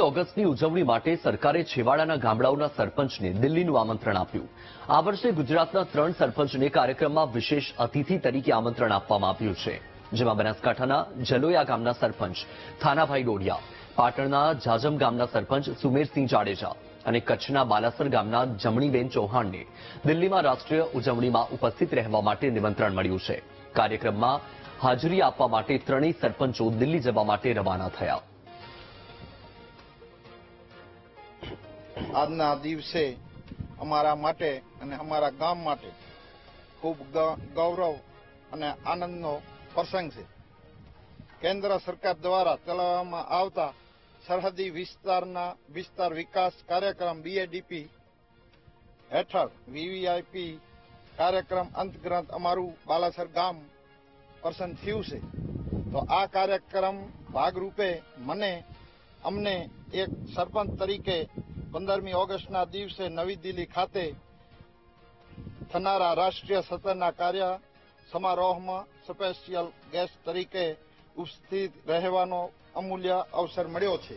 પંદરમી ઓગસ્ટની ઉજવણી માટે સરકારે છેવાડાના ગામડાઓના સરપંચને દિલ્હીનું આમંત્રણ આપ્યું. આ વર્ષે ગુજરાતના ત્રણ સરપંચને કાર્યક્રમમાં વિશેષ અતિથિ તરીકે આમંત્રણ આપવામાં આવ્યું છે. જેમાં બનાસકાંઠાના જલોયા ગામના સરપંચ થાનાભાઈ ડોડિયા, પાટણના જાજમ ગામના સરપંચ સુમેરસિંહ જાડેજા અને કચ્છના બાલાસર ગામના જમણીબેન ચૌહાણને દિલ્હીમાં રાષ્ટ્રીય ઉજવણીમાં ઉપસ્થિત રહેવા માટે નિમંત્રણ મળ્યું છે. કાર્યક્રમમાં હાજરી આપવા માટે ત્રણેય સરપંચો દિલ્હી જવા માટે રવાના થયા. આજના દિવસે અમારા માટે અને અમારા ગામ માટે ખૂબ ગૌરવ અને આનંદનો પ્રસંગ છે. કેન્દ્ર સરકાર દ્વારા ચલાવવામાં આવતા સરહદી વિસ્તારના વિસ્તાર વિકાસ કાર્યક્રમ બીએડીપી હેઠળ વીવીઆઈપી કાર્યક્રમ અંતર્ગત અમારું બાલાસર ગામ પસંદ થયું છે. તો આ કાર્યક્રમ ભાગરૂપે મને, અમને એક સરપંચ તરીકે પંદરમી ઓગસ્ટના દિવસે નવી દિલ્હી ખાતે થનારા રાષ્ટ્રીય સત્રના કાર્ય સમારોહમાં સ્પેશિયલ ગેસ્ટ તરીકે ઉપસ્થિત રહેવાનો અમૂલ્ય અવસર મળ્યો છે.